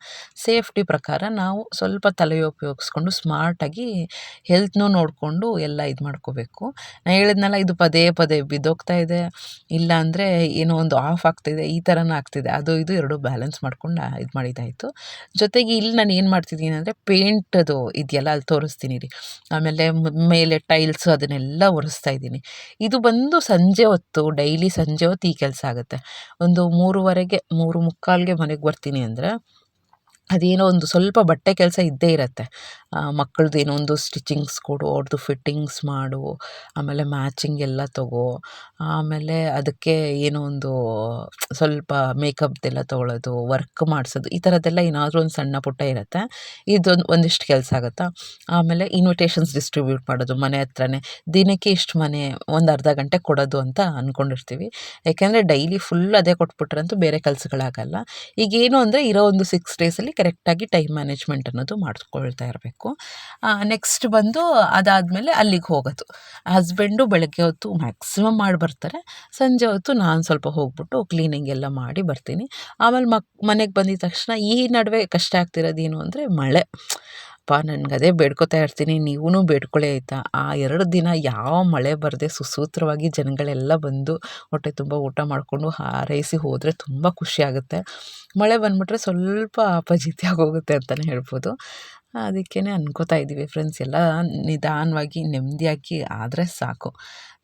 Speaker 1: ಸೇಫ್ಟಿ ಪ್ರಕಾರ ನಾವು ಸ್ವಲ್ಪ ತಲೆ ಉಪಯೋಗಿಸ್ಕೊಂಡು ಸ್ಮಾರ್ಟಾಗಿ ಹೆಲ್ತ್ನೂ ನೋಡಿಕೊಂಡು ಎಲ್ಲ ಇದು ಮಾಡ್ಕೋಬೇಕು. ನಾನು ಹೇಳಿದ್ನಲ್ಲ ಇದು ಪದೇ ಪದೇ ಬಿದ್ದೋಗ್ತಾ ಇದೆ. ಇಲ್ಲ ಅಂದರೆ ಏನೋ ಒಂದು ಆಫ್ ಆಗ್ತಿದೆ, ಈ ಥರನೂ ಆಗ್ತಿದೆ. ಅದು ಇದು ಎರಡು ಬ್ಯಾಲೆನ್ಸ್ ಮಾಡ್ಕೊಂಡು ಇದು ಮಾಡಿದ್ದಾಯಿತು ಜೊತೆಗೆ ಇಲ್ಲಿ ನಾನು ಏನು ಮಾಡ್ತಿದ್ದೀನಿ ಅಂದರೆ ಪೇಂಟದು ಇದೆಯಲ್ಲ, ಅಲ್ಲಿ ತೋರಿಸ್ತೀನಿ ರೀ. ಆಮೇಲೆ ಮೇಲೆ ಟೈಲ್ಸು ಅದನ್ನೆಲ್ಲ ಒರೆಸ್ತಾ ಇದ್ದೀನಿ. ಇದು ಬಂದು ಸಂಜೆ ಹೊತ್ತು, ಡೈಲಿ ಸಂಜೆ ಹೊತ್ತು ಈ ಕೆಲಸ ಆಗುತ್ತೆ. ಒಂದು ಮೂರುವರೆಗೆ, ಮೂರು ಮುಕ್ಕಾಲಿಗೆ ಮನೆಗೆ ಬರ್ತೀನಿ ಅಂದರೆ ಅದೇನೋ ಒಂದು ಸ್ವಲ್ಪ ಬಟ್ಟೆ ಕೆಲಸ ಇದ್ದೇ ಇರುತ್ತೆ. ಮಕ್ಕಳದ್ದು ಏನೊಂದು ಸ್ಟಿಚಿಂಗ್ಸ್ ಕೊಡು ಅವ್ರದ್ದು ಫಿಟ್ಟಿಂಗ್ಸ್ ಮಾಡು, ಆಮೇಲೆ ಮ್ಯಾಚಿಂಗ್ ಎಲ್ಲ ತಗೋ, ಆಮೇಲೆ ಅದಕ್ಕೆ ಏನೋ ಒಂದು ಸ್ವಲ್ಪ ಮೇಕಪ್ದೆಲ್ಲ ತೊಗೊಳೋದು ವರ್ಕ್ ಮಾಡಿಸೋದು, ಈ ಥರದ್ದೆಲ್ಲ ಏನಾದರೂ ಒಂದು ಸಣ್ಣ ಪುಟ್ಟ ಇರುತ್ತೆ. ಇದೊಂದು, ಒಂದಿಷ್ಟು ಕೆಲಸ ಆಗುತ್ತಾ? ಆಮೇಲೆ ಇನ್ವಿಟೇಷನ್ಸ್ ಡಿಸ್ಟ್ರಿಬ್ಯೂಟ್ ಮಾಡೋದು, ಮನೆ ಹತ್ರನೇ. ದಿನಕ್ಕೆ ಇಷ್ಟು ಮನೆ, ಒಂದು ಅರ್ಧ ಗಂಟೆ ಕೊಡೋದು ಅಂತ ಅಂದ್ಕೊಂಡಿರ್ತೀವಿ ಯಾಕೆಂದರೆ ಡೈಲಿ ಫುಲ್ ಅದೇ ಕೊಟ್ಬಿಟ್ರಂತೂ ಬೇರೆ ಕೆಲಸಗಳಾಗಲ್ಲ. ಈಗೇನು ಅಂದರೆ ಇರೋ ಒಂದು ಸಿಕ್ಸ್ ಡೇಸಲ್ಲಿ ಕರೆಕ್ಟಾಗಿ ಟೈಮ್ ಮ್ಯಾನೇಜ್ಮೆಂಟ್ ಅನ್ನೋದು ಮಾಡ್ಕೊಳ್ತಾ ಇರಬೇಕು. ನೆಕ್ಸ್ಟ್ ಬಂದು ಅದಾದಮೇಲೆ ಅಲ್ಲಿಗೆ ಹೋಗೋದು. ಹಸ್ಬೆಂಡು ಬೆಳಗ್ಗೆ ಹೊತ್ತು ಮ್ಯಾಕ್ಸಿಮಮ್ ಮಾಡಿ ಬರ್ತಾರೆ. ಸಂಜೆ ಹೊತ್ತು ನಾನು ಸ್ವಲ್ಪ ಹೋಗ್ಬಿಟ್ಟು ಕ್ಲೀನಿಂಗ್ ಎಲ್ಲ ಮಾಡಿ ಬರ್ತೀನಿ. ಆಮೇಲೆ ಮಕ್, ಮನೆಗೆ ಬಂದಿದ ತಕ್ಷಣ ಈ ನಡುವೆ ಕಷ್ಟ ಆಗ್ತಿರೋದೇನು ಅಂದರೆ ಮಳೆ. ಅಪ್ಪ, ನನಗೆ ಅದೇ ಬೇಡ್ಕೊತಾ ಇರ್ತೀನಿ ನೀವೂ ಬೇಡ್ಕೊಳ್ಳಿ ಆಯಿತಾ? ಆ ಎರಡು ದಿನ ಯಾವ ಮಳೆ ಬರದೆ ಸುಸೂತ್ರವಾಗಿ ಜನಗಳೆಲ್ಲ ಬಂದು ಹೊಟ್ಟೆ ತುಂಬ ಊಟ ಮಾಡಿಕೊಂಡು ಹಾರೈಸಿ ಹೋದರೆ ತುಂಬ ಖುಷಿ ಆಗುತ್ತೆ. ಮಳೆ ಬಂದುಬಿಟ್ರೆ ಸ್ವಲ್ಪ ಅಪಜಿತಿಯಾಗಿ ಆಗೋಗುತ್ತೆ ಅಂತಲೇ ಹೇಳ್ಬೋದು. ಅದಕ್ಕೇ ಅನ್ಕೋತಾ ಇದ್ದೀವಿ ಫ್ರೆಂಡ್ಸ್ ಎಲ್ಲ. ನಿಧಾನವಾಗಿ ನೆಮ್ಮದಿಯಾಗಿ ಆದರೆ ಸಾಕು.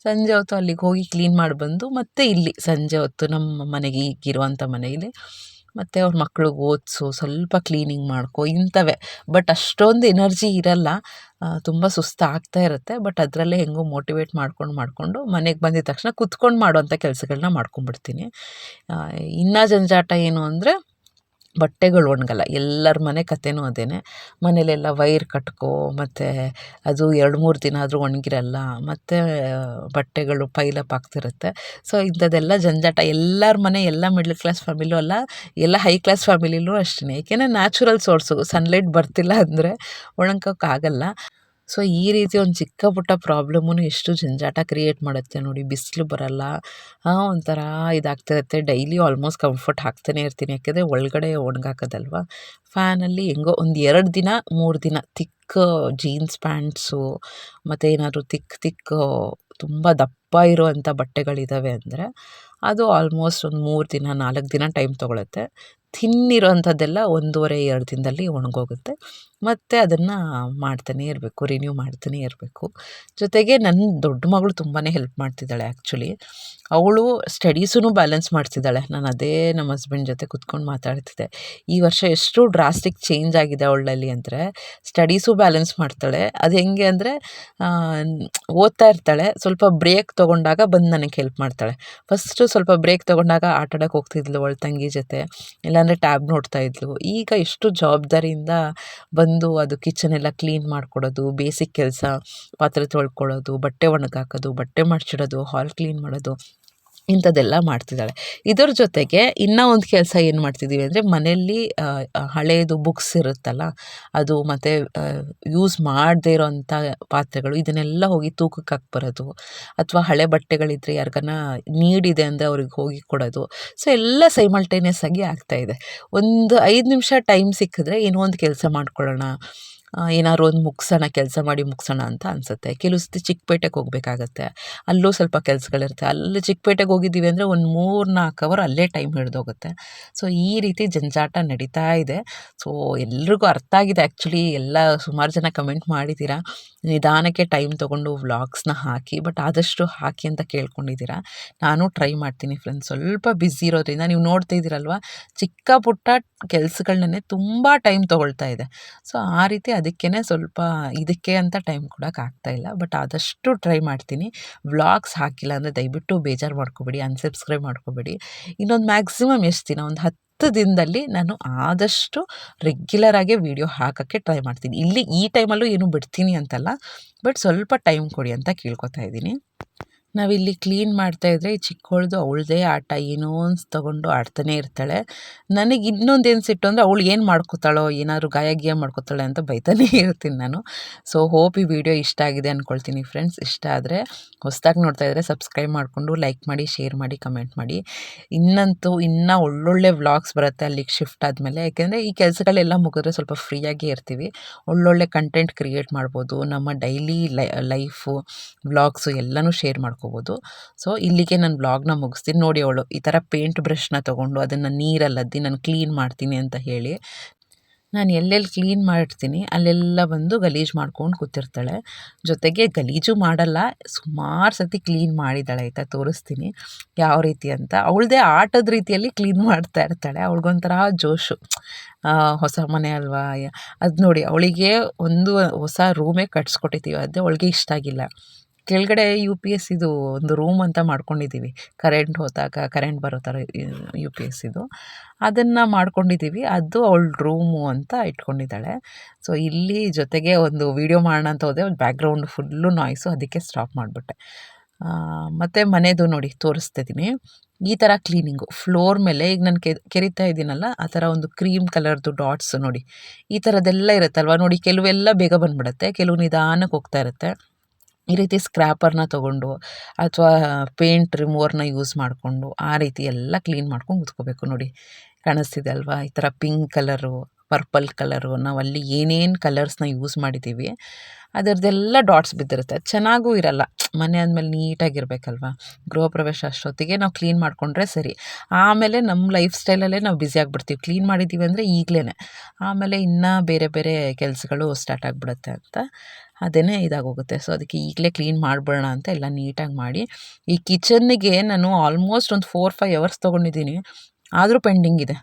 Speaker 1: ಸಂಜೆ ಹೊತ್ತು ಅಲ್ಲಿಗೆ ಹೋಗಿ ಕ್ಲೀನ್ ಮಾಡಿ ಬಂದು ಮತ್ತೆ ಇಲ್ಲಿ ಸಂಜೆ ಹೊತ್ತು ನಮ್ಮ ಮನೆಗೆ ಈಗಿರುವಂಥ ಮನೆಯಲ್ಲಿ ಮತ್ತು ಅವ್ರ ಮಕ್ಳಿಗೆ ಓದಿಸು, ಸ್ವಲ್ಪ ಕ್ಲೀನಿಂಗ್ ಮಾಡ್ಕೊ ಇಂಥವೇ. ಬಟ್ ಅಷ್ಟೊಂದು ಎನರ್ಜಿ ಇರಲ್ಲ. ತುಂಬ ಸುಸ್ತು ಆಗ್ತಾ ಇರುತ್ತೆ. ಬಟ್ ಅದರಲ್ಲೇ ಹೆಂಗೋ ಮೋಟಿವೇಟ್ ಮಾಡ್ಕೊಂಡು ಮಾಡಿಕೊಂಡು ಮನೆಗೆ ಬಂದಿದ ತಕ್ಷಣ ಕುತ್ಕೊಂಡು ಮಾಡುವಂಥ ಕೆಲಸಗಳನ್ನ ಮಾಡ್ಕೊಂಡ್ಬಿಡ್ತೀನಿ. ಇನ್ನೂ ಜಂಜಾಟ ಏನು ಅಂದರೆ ಬಟ್ಟೆಗಳು ಒಣಗಲ್ಲ, ಎಲ್ಲರ ಮನೆ ಕಥೆನೂ ಅದೇ ಮನೆಯಲ್ಲೆಲ್ಲ ವೈರ್ ಕಟ್ಕೋ, ಮತ್ತು ಅದು ಎರಡು ಮೂರು ದಿನ ಆದರೂ ಒಣಗಿರಲ್ಲ, ಮತ್ತು ಬಟ್ಟೆಗಳು ಪೈಲಪ್ ಆಗ್ತಿರುತ್ತೆ. ಸೊ ಇಂಥದ್ದೆಲ್ಲ ಜಂಜಾಟ. ಎಲ್ಲರ ಮನೆ, ಎಲ್ಲ ಮಿಡ್ಲ್ ಕ್ಲಾಸ್ ಫ್ಯಾಮಿಲಿಯೂ ಅಲ್ಲ, ಎಲ್ಲ ಹೈ ಕ್ಲಾಸ್ ಫ್ಯಾಮಿಲಿಲೂ ಅಷ್ಟೇ ಏಕೆಂದರೆ ನ್ಯಾಚುರಲ್ ಸೋರ್ಸು ಸನ್ಲೈಟ್ ಬರ್ತಿಲ್ಲ ಅಂದರೆ ಒಣಗೋಕ್ಕಾಗಲ್ಲ ಸೊ, ಈ ರೀತಿ ಒಂದು ಚಿಕ್ಕ ಪುಟ್ಟ ಪ್ರಾಬ್ಲಮ್ಮು ಎಷ್ಟು ಜಂಜಾಟ ಕ್ರಿಯೇಟ್ ಮಾಡುತ್ತೆ ನೋಡಿ, ಬಿಸಿಲು ಬರಲ್ಲ. ಒಂಥರ ಇದಾಗ್ತಿರುತ್ತೆ. ಡೈಲಿ ಆಲ್ಮೋಸ್ಟ್ ಕಂಫರ್ಟ್ ಹಾಕ್ತಾನೆ ಇರ್ತೀನಿ. ಯಾಕೆಂದರೆ ಒಳಗಡೆ ಒಣಗಾಕೋದಲ್ವ ಫ್ಯಾನಲ್ಲಿ ಹೆಂಗೋ ಒಂದು ಎರಡು ದಿನ, ಮೂರು ದಿನ ತಿಕ್ ಜೀನ್ಸ್ ಪ್ಯಾಂಟ್ಸು, ಮತ್ತು ಏನಾದರೂ ತಿಕ್ ತಿಕ್ ತುಂಬ ದಪ್ಪ ಇರುವಂಥ ಬಟ್ಟೆಗಳಿದ್ದಾವೆ ಅಂದರೆ, ಅದು ಆಲ್ಮೋಸ್ಟ್ ಒಂದು ಮೂರು ದಿನ, ನಾಲ್ಕು ದಿನ ಟೈಮ್ ತೊಗೊಳುತ್ತೆ. ಥಿನ್ ಇರೋವಂಥದ್ದೆಲ್ಲ ಒಂದೂವರೆ, ಎರಡು ದಿನದಲ್ಲಿ ಒಣಗೋಗುತ್ತೆ. ಮತ್ತು ಅದನ್ನು ಮಾಡ್ತಾನೇ ಇರಬೇಕು ರಿನ್ಯೂ ಮಾಡ್ತಾನೇ ಇರಬೇಕು. ಜೊತೆಗೆ ನನ್ನ ದೊಡ್ಡ ಮಗಳು ತುಂಬಾ ಹೆಲ್ಪ್ ಮಾಡ್ತಿದ್ದಾಳೆ ಆ್ಯಕ್ಚುಲಿ ಅವಳು ಸ್ಟಡೀಸೂ ಬ್ಯಾಲೆನ್ಸ್ ಮಾಡ್ತಿದ್ದಾಳೆ. ನಾನು ಅದೇ ನಮ್ಮ ಹಸ್ಬೆಂಡ್ ಜೊತೆ ಕುತ್ಕೊಂಡು ಮಾತಾಡ್ತಿದ್ದೆ. ಈ ವರ್ಷ ಎಷ್ಟು ಡ್ರಾಸ್ಟಿಕ್ ಚೇಂಜ್ ಆಗಿದೆ ಅವಳಲ್ಲಿ ಅಂದರೆ ಸ್ಟಡೀಸು ಬ್ಯಾಲೆನ್ಸ್ ಮಾಡ್ತಾಳೆ. ಅದು ಹೆಂಗೆ ಅಂದರೆ ಓದ್ತಾ ಇರ್ತಾಳೆ. ಸ್ವಲ್ಪ ಬ್ರೇಕ್ ತೊಗೊಂಡಾಗ ಬಂದು ನನಗೆ ಹೆಲ್ಪ್ ಮಾಡ್ತಾಳೆ. ಫಸ್ಟು ಸ್ವಲ್ಪ ಬ್ರೇಕ್ ತೊಗೊಂಡಾಗ ಆಟಾಡೋಕೆ ಹೋಗ್ತಿದ್ಲು ಅವಳ ತಂಗಿ ಜೊತೆ. ಇಲ್ಲಾಂದರೆ ಟ್ಯಾಬ್ ನೋಡ್ತಾ ಇದ್ಲು. ಈಗ ಎಷ್ಟು ಜವಾಬ್ದಾರಿಯಿಂದ ಬಂದು ಅದು ಕಿಚನ್ ಎಲ್ಲ ಕ್ಲೀನ್ ಮಾಡಿಕೊಡೋದು, ಬೇಸಿಕ್ ಕೆಲಸ, ಪಾತ್ರೆ ತೊಳ್ಕೊಳ್ಳೋದು ಬಟ್ಟೆ ಒಣಗಾಕೋದು, ಬಟ್ಟೆ ಮಡ್ಚಿಡೋದು, ಹಾಲ್ ಕ್ಲೀನ್ ಮಾಡೋದು ಇಂಥದ್ದೆಲ್ಲ ಮಾಡ್ತಿದ್ದಾಳೆ. ಇದರ ಜೊತೆಗೆ ಇನ್ನೂ ಒಂದು ಕೆಲಸ ಏನು ಮಾಡ್ತಿದ್ದೀವಿ ಅಂದರೆ ಮನೆಯಲ್ಲಿ ಹಳೆಯದು ಬುಕ್ಸ್ ಇರುತ್ತಲ್ಲ, ಅದು ಮತ್ತು ಯೂಸ್ ಮಾಡದೇ ಇರೋಂಥ ಪಾತ್ರೆಗಳು, ಇದನ್ನೆಲ್ಲ ಹೋಗಿ ತೂಕಕ್ಕೆ ಹಾಕ್ಬರೋದು. ಅಥವಾ ಹಳೆ ಬಟ್ಟೆಗಳಿದ್ದರೆ ಯಾರಿಗಾನ ನೀಡಿದೆ ಅಂದರೆ ಅವ್ರಿಗೆ ಹೋಗಿ ಕೊಡೋದು. ಸೊ ಎಲ್ಲ ಸೈಮಲ್ಟೇನಿಯಸ್ ಆಗಿ ಆಗ್ತಾಯಿದೆ ಒಂದು ಐದು ನಿಮಿಷ ಟೈಮ್ ಸಿಕ್ಕಿದ್ರೆ ಏನೋ ಒಂದು ಕೆಲಸ ಮಾಡ್ಕೊಳ್ಳೋಣ. ಏನಾದ್ರು ಒಂದು ಮುಗಿಸೋಣ, ಕೆಲಸ ಮಾಡಿ ಮುಗಿಸೋಣ ಅಂತ ಅನಿಸುತ್ತೆ. ಕೆಲವು ಸತಿ ಚಿಕ್ಕಪೇಟೆಗೆ ಹೋಗಬೇಕಾಗತ್ತೆ. ಅಲ್ಲೂ ಸ್ವಲ್ಪ ಕೆಲಸಗಳಿರುತ್ತೆ. ಅಲ್ಲಿ ಚಿಕ್ಕಪೇಟೆಗೆ ಹೋಗಿದ್ದೀವಿ ಅಂದರೆ ಒಂದು ಮೂರು ನಾಲ್ಕು ಅವರ್ ಅಲ್ಲೇ ಟೈಮ್ ಹಿಡಿದೋಗುತ್ತೆ. ಸೊ, ಈ ರೀತಿ ಜಂಜಾಟ ನಡೀತಾ ಇದೆ. ಸೊ, ಎಲ್ರಿಗೂ ಅರ್ಥ ಆಗಿದೆ ಆ್ಯಕ್ಚುಲಿ ಎಲ್ಲ ಸುಮಾರು ಜನ ಕಮೆಂಟ್ ಮಾಡಿದ್ದೀರಾ ನಿಧಾನಕ್ಕೆ ಟೈಮ್ ತೊಗೊಂಡು ವ್ಲಾಗ್ಸ್ನ ಹಾಕಿ, ಬಟ್ ಆದಷ್ಟು ಹಾಕಿ ಅಂತ ಕೇಳ್ಕೊಂಡಿದ್ದೀರಾ? ನಾನು ಟ್ರೈ ಮಾಡ್ತೀನಿ ಫ್ರೆಂಡ್ಸ್. ಸ್ವಲ್ಪ ಬ್ಯುಸಿ ಇರೋದ್ರಿಂದ ನೀವು ನೋಡ್ತಾ ಇದ್ದೀರಲ್ವ? ಚಿಕ್ಕ ಪುಟ್ಟ ಕೆಲಸಗಳನ್ನೇ ತುಂಬ ಟೈಮ್ ತೊಗೊಳ್ತಾ ಇದೆ. ಸೊ, ಆ ರೀತಿ ಅದಕ್ಕೇ ಸ್ವಲ್ಪ ಇದಕ್ಕೆ ಅಂತ ಟೈಮ್ ಇಲ್ಲ. ಬಟ್ ಆದಷ್ಟು ಟ್ರೈ ಮಾಡ್ತೀನಿ. ವ್ಲಾಗ್ಸ್ ಹಾಕಿಲ್ಲ ಅಂದರೆ ದಯವಿಟ್ಟು ಬೇಜಾರು ಮಾಡ್ಕೋಬೇಡಿ, ಅನ್ಸಬ್ಸ್ಕ್ರೈಬ್ ಮಾಡ್ಕೋಬೇಡಿ. ಇನ್ನೊಂದು ಮ್ಯಾಕ್ಸಿಮಮ್ ಎಷ್ಟು ದಿನ? ಒಂದು ಹತ್ತು ದಿನದಲ್ಲಿ ನಾನು ಆದಷ್ಟು ರೆಗ್ಯುಲರಾಗಿ ವೀಡಿಯೋ ಹಾಕೋಕ್ಕೆ ಟ್ರೈ ಮಾಡ್ತೀನಿ. ಇಲ್ಲಿ ಈ ಟೈಮಲ್ಲೂ ಏನು ಬಿಡ್ತೀನಿ ಅಂತಲ್ಲ ಬಟ್ ಸ್ವಲ್ಪ ಟೈಮ್ ಕೊಡಿ ಅಂತ ಕೇಳ್ಕೊತಾ ಇದ್ದೀನಿ. ನಾವಿಲ್ಲಿ ಕ್ಲೀನ್ ಮಾಡ್ತಾಯಿದ್ರೆ ಈ ಚಿಕ್ಕವಳ್ದು ಅವಳದೇ ಆಟ ಏನೋ ಒಂದು ತೊಗೊಂಡು ಆಡ್ತಾನೆ ಇರ್ತಾಳೆ. ನನಗೆ ಇನ್ನೊಂದು ಏನು ಸಿಟ್ಟು ಅಂದರೆ ಅವಳು ಏನು ಮಾಡ್ಕೋತಾಳೋ, ಏನಾದ್ರು ಗಾಯ ಗೀಯ ಮಾಡ್ಕೋತಾಳೆ ಅಂತ ಬೈತಾನೇ ಇರ್ತೀನಿ ನಾನು. ಸೊ ಹೋಪ್ ಈ ವಿಡಿಯೋ ಇಷ್ಟ ಆಗಿದೆ ಅಂದ್ಕೊಳ್ತೀನಿ ಫ್ರೆಂಡ್ಸ್ ಇಷ್ಟ ಆದರೆ ಹೊಸದಾಗಿ ನೋಡ್ತಾ ಇದ್ದರೆ ಸಬ್ಸ್ಕ್ರೈಬ್ ಮಾಡಿಕೊಂಡು ಲೈಕ್ ಮಾಡಿ ಶೇರ್ ಮಾಡಿ ಕಮೆಂಟ್ ಮಾಡಿ. ಇನ್ನಂತೂ ಇನ್ನೂ ಒಳ್ಳೊಳ್ಳೆ ವ್ಲಾಗ್ಸ್ ಬರುತ್ತೆ ಅಲ್ಲಿಗೆ ಶಿಫ್ಟ್ ಆದಮೇಲೆ. ಯಾಕೆಂದರೆ ಈ ಕೆಲಸಗಳೆಲ್ಲ ಮುಗಿದ್ರೆ ಸ್ವಲ್ಪ ಫ್ರೀಯಾಗಿ ಇರ್ತೀವಿ. ಒಳ್ಳೊಳ್ಳೆ ಕಂಟೆಂಟ್ ಕ್ರಿಯೇಟ್ ಮಾಡ್ಬೋದು. ನಮ್ಮ ಡೈಲಿ ಲೈಫು ವ್ಲಾಗ್ಸು ಎಲ್ಲನೂ ಶೇರ್ ಮಾಡ್ಕೊ ಮಾಡ್ಕೋಬೋದು. ಸೊ ಇಲ್ಲಿಗೆ ನಾನು ಬ್ಲಾಗ್ನ ಮುಗಿಸ್ತೀನಿ. ನೋಡಿ ಅವಳು ಈ ಥರ ಪೇಂಟ್ ಬ್ರಷ್ನ ತೊಗೊಂಡು ಅದನ್ನು ನೀರಲ್ಲದ್ದಿ ನಾನು ಕ್ಲೀನ್ ಮಾಡ್ತೀನಿ ಅಂತ ಹೇಳಿ. ನಾನು ಎಲ್ಲೆಲ್ಲಿ ಕ್ಲೀನ್ ಮಾಡ್ತೀನಿ ಅಲ್ಲೆಲ್ಲ ಬಂದು ಗಲೀಜು ಮಾಡ್ಕೊಂಡು ಕೂತಿರ್ತಾಳೆ. ಜೊತೆಗೆ ಗಲೀಜು ಮಾಡಲ್ಲ, ಸುಮಾರು ಸತಿ ಕ್ಲೀನ್ ಮಾಡಿದ್ದಾಳೆ ಆಯಿತಾ ತೋರಿಸ್ತೀನಿ ಯಾವ ರೀತಿ ಅಂತ. ಅವಳದೇ ಆಟದ ರೀತಿಯಲ್ಲಿ ಕ್ಲೀನ್ ಮಾಡ್ತಾ ಇರ್ತಾಳೆ. ಅವಳಿಗೊಂಥರ ಜೋಶು. ಹೊಸ ಮನೆ ಅಲ್ವಾ? ಅದು ನೋಡಿ, ಅವಳಿಗೆ ಒಂದು ಹೊಸ ರೂಮೇ ಕಟ್ಸ್ಕೊಟ್ಟಿದ್ದೀವಿ ಅದೇ ಅವಳಿಗೆ ಇಷ್ಟ ಆಗಿಲ್ಲ. ಕೆಳಗಡೆ ಯು ಪಿ ಎಸ್ ಇದು ಒಂದು ರೂಮ್ ಅಂತ ಮಾಡ್ಕೊಂಡಿದ್ದೀವಿ. ಕರೆಂಟ್ ಹೋದಾಗ ಕರೆಂಟ್ ಬರೋ ಥರ ಯು ಪಿ ಎಸ್ ಇದು. ಅದನ್ನು ಮಾಡ್ಕೊಂಡಿದ್ದೀವಿ. ಅದು ಅವಳ ರೂಮು ಅಂತ ಇಟ್ಕೊಂಡಿದ್ದಾಳೆ. ಸೊ ಇಲ್ಲಿ ಜೊತೆಗೆ ಒಂದು ವೀಡಿಯೋ ಮಾಡೋಣ ಅಂತ ಹೋದೆ. ಒಂದು ಬ್ಯಾಕ್ಗ್ರೌಂಡ್ ಫುಲ್ಲು ನಾಯ್ಸು ಅದಕ್ಕೆ ಸ್ಟಾಪ್ ಮಾಡಿಬಿಟ್ಟೆ. ಮತ್ತು ಮನೆದು ನೋಡಿ, ತೋರಿಸ್ತಿದ್ದೀನಿ. ಈ ಥರ ಕ್ಲೀನಿಂಗು ಫ್ಲೋರ್ ಮೇಲೆ, ಈಗ ನಾನು ಕೆರಿತಾ ಇದ್ದೀನಲ್ಲ, ಆ ಥರ ಒಂದು ಕ್ರೀಮ್ ಕಲರ್ದು ಡಾಟ್ಸ್ ನೋಡಿ. ಈ ಥರದ್ದೆಲ್ಲ ಇರುತ್ತಲ್ವ? ನೋಡಿ, ಕೆಲವೆಲ್ಲ ಬೇಗ ಬಂದುಬಿಡುತ್ತೆ. ಕೆಲವು ನಿಧಾನಕ್ಕೆ ಹೋಗ್ತಾ ಇರುತ್ತೆ. ಈ ರೀತಿ ಸ್ಕ್ರ್ಯಾಪರ್ನ ತೊಗೊಂಡು ಅಥವಾ ಪೇಂಟ್ ರಿಮೂವರ್ನ ಯೂಸ್ ಮಾಡಿಕೊಂಡು ಆ ರೀತಿ ಎಲ್ಲ ಕ್ಲೀನ್ ಮಾಡ್ಕೊಂಡು ಕೂತ್ಕೋಬೇಕು ನೋಡಿ. ಕಾಣಿಸ್ತಿದೆ ಅಲ್ವಾ? ಈ ಥರ ಪಿಂಕ್ ಕಲರು ಪರ್ಪಲ್ ಕಲರು ನಾವು ಅಲ್ಲಿ ಏನೇನು ಕಲರ್ಸ್ನ ಯೂಸ್ ಮಾಡಿದ್ದೀವಿ, ಅದರದ್ದೆಲ್ಲ ಡಾಟ್ಸ್ ಬಿದ್ದಿರುತ್ತೆ. ಚೆನ್ನಾಗೂ ಇರಲ್ಲ. ಮನೆ ಆದಮೇಲೆ ನೀಟಾಗಿರ್ಬೇಕಲ್ವ? ಗೃಹ ಪ್ರವೇಶ ಅಷ್ಟೊತ್ತಿಗೆ ನಾವು ಕ್ಲೀನ್ ಮಾಡಿಕೊಂಡ್ರೆ ಸರಿ. ಆಮೇಲೆ ನಮ್ಮ ಲೈಫ್ ಸ್ಟೈಲಲ್ಲೇ ನಾವು ಬ್ಯುಸಿ ಆಗಿಬಿಡ್ತೀವಿ. ಕ್ಲೀನ್ ಮಾಡಿದ್ದೀವಿ ಅಂದರೆ ಈಗಲೇ ಆಮೇಲೆ ಇನ್ನೂ ಬೇರೆ ಬೇರೆ ಕೆಲಸಗಳು ಸ್ಟಾರ್ಟ್ ಆಗಿಬಿಡುತ್ತೆ ಅಂತ ಅದೇ ಇದಾಗೋಗುತ್ತೆ. ಸೊ, ಅದಕ್ಕೆ ಈಗಲೇ ಕ್ಲೀನ್ ಮಾಡಿಬಿಡೋಣ ಅಂತ ಎಲ್ಲ ನೀಟಾಗಿ ಮಾಡಿ, ಈ ಕಿಚನ್ನಿಗೆ ನಾನು ಆಲ್ಮೋಸ್ಟ್ ಒಂದು ಫೋರ್ ಫೈವ್ ಅವರ್ಸ್ ತೊಗೊಂಡಿದ್ದೀನಿ. ಆದರೂ ಪೆಂಡಿಂಗ್ ಇದೆ.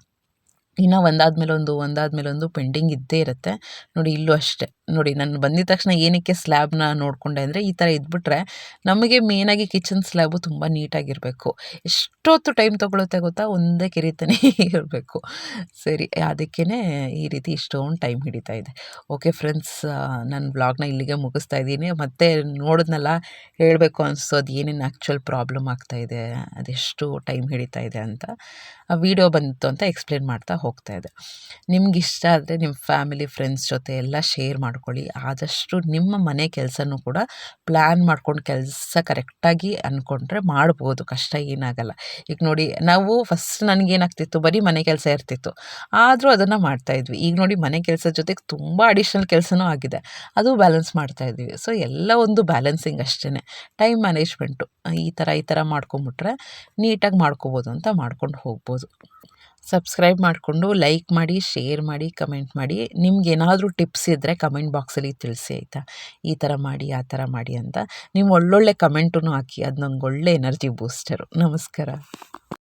Speaker 1: ಇನ್ನು ಒಂದಾದ್ಮೇಲೆ ಒಂದು ಒಂದಾದ್ಮೇಲೆ ಒಂದು ಪೆಂಡಿಂಗ್ ಇದ್ದೇ ಇರುತ್ತೆ. ನೋಡಿ, ಇಲ್ಲೂ ಅಷ್ಟೇ. ನೋಡಿ, ನಾನು ಬಂದಿದ ತಕ್ಷಣ ಏನಕ್ಕೆ ಸ್ಲ್ಯಾಬ್ನ ನೋಡಿಕೊಂಡೆ ಅಂದರೆ, ಈ ಥರ ಇದ್ಬಿಟ್ರೆ ನಮಗೆ ಮೇನಾಗಿ ಕಿಚನ್ ಸ್ಲ್ಯಾಬು ತುಂಬ ನೀಟಾಗಿರಬೇಕು. ಎಷ್ಟೊತ್ತು ಟೈಮ್ ತೊಗೊಳುತ್ತೆ ಗೊತ್ತಾ? ಒಂದೇ ಕೆರಿತಾನೆ ಇರಬೇಕು. ಸರಿ ಅದಕ್ಕೇ ಈ ರೀತಿ ಇಷ್ಟೊಂದು ಟೈಮ್ ಹಿಡಿತಾ ಇದೆ. ಓಕೆ ಫ್ರೆಂಡ್ಸ್ ನನ್ನ ಬ್ಲಾಗ್ನ ಇಲ್ಲಿಗೆ ಮುಗಿಸ್ತಾ ಇದ್ದೀನಿ. ಮತ್ತೆ ನೋಡಿದ್ನಲ್ಲ, ಹೇಳಬೇಕು ಅನಿಸೋದು ಏನೇನು ಆ್ಯಕ್ಚುಲ್ ಪ್ರಾಬ್ಲಮ್ ಆಗ್ತಾಯಿದೆ ಅದೆಷ್ಟು ಟೈಮ್ ಹಿಡಿತಾ ಇದೆ ಅಂತ. ಆ ವಿಡಿಯೋ ಬಂತು ಅಂತ ಎಕ್ಸ್ಪ್ಲೇನ್ ಮಾಡ್ತಾ ಹೋಗ್ತಾ ಇದೆ. ನಿಮ್ಗೆ ಇಷ್ಟ ಆದರೆ ನಿಮ್ಮ ಫ್ಯಾಮಿಲಿ ಫ್ರೆಂಡ್ಸ್ ಜೊತೆ ಎಲ್ಲ ಶೇರ್ ಮಾಡಿ ಮಾಡ್ಕೊಳ್ಳಿ. ಆದಷ್ಟು ನಿಮ್ಮ ಮನೆ ಕೆಲಸನೂ ಕೂಡ ಪ್ಲ್ಯಾನ್ ಮಾಡ್ಕೊಂಡು ಕೆಲಸ ಕರೆಕ್ಟಾಗಿ ಅಂದ್ಕೊಂಡ್ರೆ ಮಾಡ್ಬೋದು, ಕಷ್ಟ ಏನಾಗಲ್ಲ. ಈಗ ನೋಡಿ, ನಾವು ಫಸ್ಟ್ ನನಗೇನಾಗ್ತಿತ್ತು, ಬರೀ ಮನೆ ಕೆಲಸ ಇರ್ತಿತ್ತು. ಆದರೂ ಅದನ್ನು ಮಾಡ್ತಾಯಿದ್ವಿ ಈಗ ನೋಡಿ, ಮನೆ ಕೆಲಸದ ಜೊತೆಗೆ ತುಂಬ ಅಡಿಷ್ನಲ್ ಕೆಲಸನೂ ಆಗಿದೆ. ಅದು ಬ್ಯಾಲೆನ್ಸ್ ಮಾಡ್ತಾಯಿದ್ವಿ ಸೊ ಎಲ್ಲ ಒಂದು ಬ್ಯಾಲೆನ್ಸಿಂಗ್ ಅಷ್ಟೇ ಟೈಮ್ ಮ್ಯಾನೇಜ್ಮೆಂಟು ಈ ಥರ ಈ ಥರ ಮಾಡ್ಕೊಂಬಿಟ್ರೆ ನೀಟಾಗಿ ಮಾಡ್ಕೋಬೋದು ಅಂತ ಮಾಡ್ಕೊಂಡು ಹೋಗ್ಬೋದು. ಸಬ್ಸ್ಕ್ರೈಬ್ ಮಾಡಿಕೊಂಡು ಲೈಕ್ ಮಾಡಿ, ಶೇರ್ ಮಾಡಿ, ಕಮೆಂಟ್ ಮಾಡಿ. ನಿಮ್ಗೆ ಏನಾದರೂ ಟಿಪ್ಸ್ ಇದ್ದರೆ ಕಮೆಂಟ್ ಬಾಕ್ಸಲ್ಲಿ ತಿಳಿಸಿ ಆಯಿತಾ? ಈ ಥರ ಮಾಡಿ, ಆ ಥರ ಮಾಡಿ ಅಂತ. ನೀವು ಒಳ್ಳೊಳ್ಳೆ ಕಮೆಂಟೂ ಹಾಕಿ, ಅದು ನಂಗೆ ಒಳ್ಳೆ ಎನರ್ಜಿ ಬೂಸ್ಟರು. ನಮಸ್ಕಾರ.